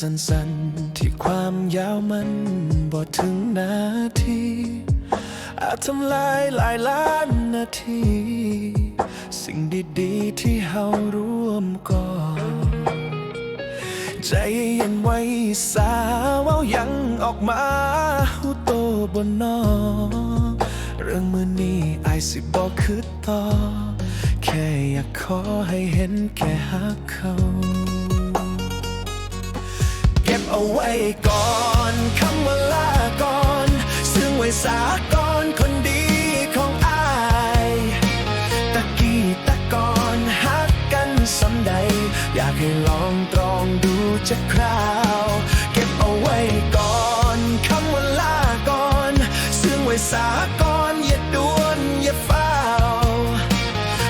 สั้นๆ ที่ความยาวมันบ่ถึงนาที อาจทำลายหลายล้านนาที สิ่งดีๆ ที่เฮาร่วมก่อใจเย็นไว้สาวเอายังออกมาหูโตบนนอ เรื่องมือนี้ไอสิบอกคือต่อ แค่อยากขอให้เห็นแค่หักเขา ก็บเอาไว้ก่อนคำว่าลาก่อนซึ่งไว้สากอนคนดีของอายตะกี้ตะกอนฮักกันสำใด อยากให้ลองตรองดูจะคราว เก็บเอาไว้ก่อนคำว่าลาก่อนซึ่งไว้สากอนอย่าด่วนอย่าเฝ้าว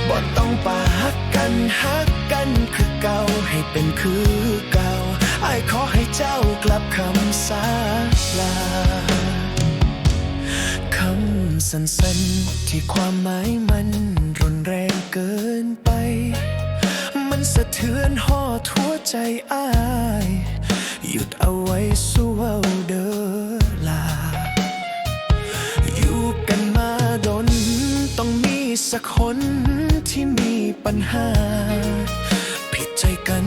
บ่ต้องปาฮักกันฮักกันคือเก่าให้เป็นคือเก่าไอ้ายขอให้ กลับคำสาลาคำสั้นๆที่ความหมายมันรุนแรงเกินไป มันสะเทือนห่อทั่วใจอ้าย หยุดเอาไว้สู้เอาเด้อลา อยู่กันมาดน ต้องมีสักคนที่มีปัญหา ผิดใจกัน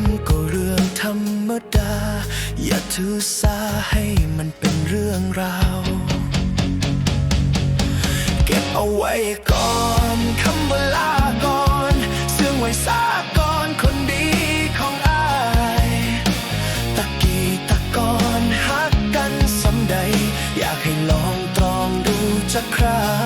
เรื่องธรรมดา อย่าถือสาให้มันเป็นเรื่องราว เก็บเอาไว้ก่อนคำว่าลาก่อนซึ่งไว้สาก่อนคนดีของอายตะกี้ตะกอนฮักกันสำใด อยากให้ลองตรองดูจะครา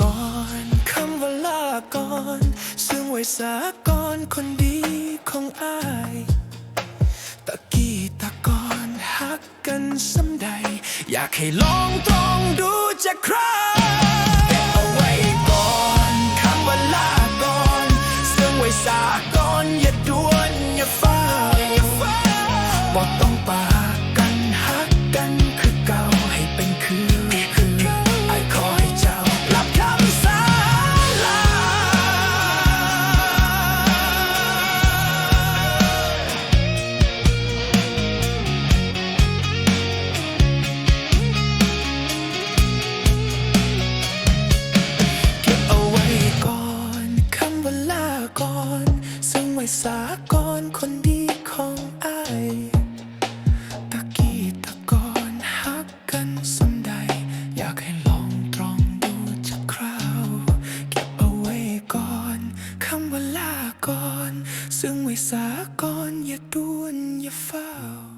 ก่อนคำว่าลาก่อนซึ่งไว้สากอนคนดีของอายตะกี้ตะกอนฮักกันสำใด อยากให้ลองตรงดูจะใคร Dưng ngoài xa con, อย่าด้วนอย่าเฝ้า